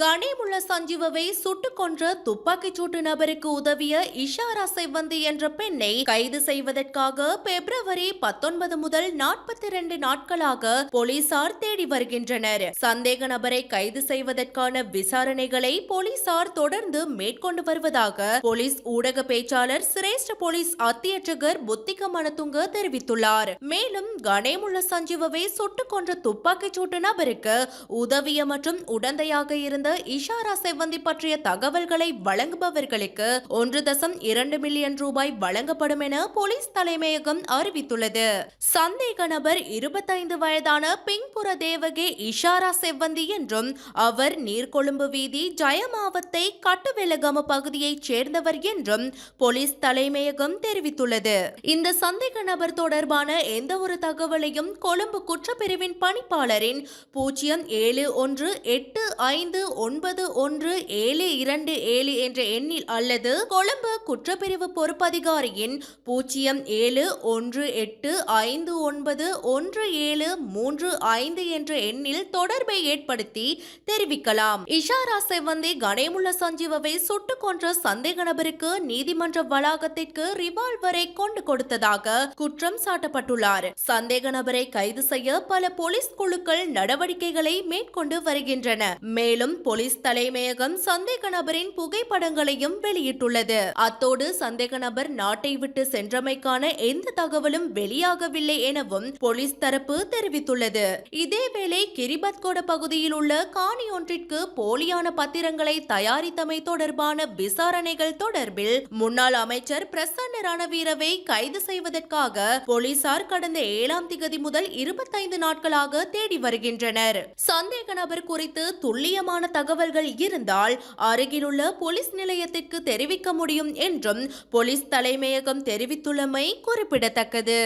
கணேமுள்ள சஞ்சீவவை சுட்டுக் கொன்ற துப்பாக்கிச் சூட்டு நபருக்கு உதவிய இஷாரா செவ்வந்தி என்ற பெண்ணை கைது செய்வதற்காக பிப்ரவரி பத்தொன்பது முதல் நாற்பத்தி இரண்டு நாட்களாக போலீசார் தேடி வருகின்றனர். சந்தேக நபரை கைது செய்வதற்கான விசாரணைகளை போலீசார் தொடர்ந்து மேற்கொண்டு வருவதாக போலீஸ் ஊடக பேச்சாளர் சிரேஷ்ட போலீஸ் அத்தியட்சகர் புத்திக மனதுங்க தெரிவித்துள்ளார். மேலும் கணேமுள்ள சஞ்சீவவை சுட்டுக் கொன்ற துப்பாக்கிச் சூட்டு நபருக்கு உதவிய மற்றும் உடந்தையாக இருந்த இருந்த இஷாரா செவ்வந்தி பற்றிய தகவல்களை வழங்குபவர்களுக்கு ஒன்று தசம் இரண்டு மில்லியன் ரூபாய் வழங்கப்படும் என போலீஸ் தலைமையகம் அறிவித்துள்ளது. சந்தேக நபர் இருபத்தைந்து வயதான பிங்புர தேவகே இஷாரா செவ்வந்தி என்றும் அவர் நீர்கொழும்பு வீதி ஜயமாவத்தை கட்டுவெலகம பகுதியைச் சேர்ந்தவர் என்றும் போலீஸ் தலைமையகம் தெரிவித்துள்ளது. இந்த சந்தேக நபர் தொடர்பான எந்த ஒரு தகவலையும் கொழும்பு குற்றப்பிரிவின் பணிப்பாளரின் பூஜ்ஜியம் ஏழு ஒன்று எட்டு ஐந்து ஒன்பது ஒன்று ஏழு இரண்டு ஏழு என்ற எண்ணில் அல்லது கொழும்பு குற்றப்பிரிவு பொறுப்பதிகாரியின் பூஜ்ஜியம் ஏழு ஒன்று எட்டு ஐந்து ஒன்பது ஒன்று ஏழு மூன்று ஐந்து என்ற எண்ணில் தொடர்பை ஏற்படுத்தி தெரிவிக்கலாம். இஷாரா செவந்தி கணேமுள்ள சஞ்சீவவை சுட்டுக் கொன்ற சந்தேக நபருக்கு நீதிமன்ற வளாகத்திற்கு ரிவால்வரை கொண்டு கொடுத்ததாக குற்றம் சாட்டப்பட்டுள்ளார். சந்தேக நபரை கைது செய்ய பல போலீஸ் குழுக்கள் நடவடிக்கைகளை மேற்கொண்டு வருகின்றன. மேலும் போலீஸ் தலைமையகம் சந்தேக நபரின் புகைப்படங்களையும் வெளியிட்டுள்ளது. அத்தோடு சந்தேக நபர் நாட்டை விட்டு சென்றமைக்கான எந்த தகவலும் வெளியாகவில்லை எனவும் போலீஸ் தரப்பு தெரிவித்துள்ளது. இதேவேளை கிரிபத்கோட பகுதியில் உள்ள காணி ஒன்றிற்கு போலியான பத்திரங்களை தயாரித்தமை தொடர்பான விசாரணைகள் தொடர்பில் முன்னாள் அமைச்சர் பிரசன்ன ரணவீரவை கைது செய்வதற்காக போலீசார் கடந்த ஏழாம் திகதி முதல் இருபத்தைந்து நாட்களாக தேடி வருகின்றனர். சந்தேக நபர் குறித்து துல்லியமான தகவல்கள் இருந்தால் அருகிலுள்ள போலீஸ் நிலையத்திற்கு தெரிவிக்க முடியும் என்றும் போலீஸ் தலைமையகம் தெரிவித்துள்ளமை குறிப்பிடத்தக்கது.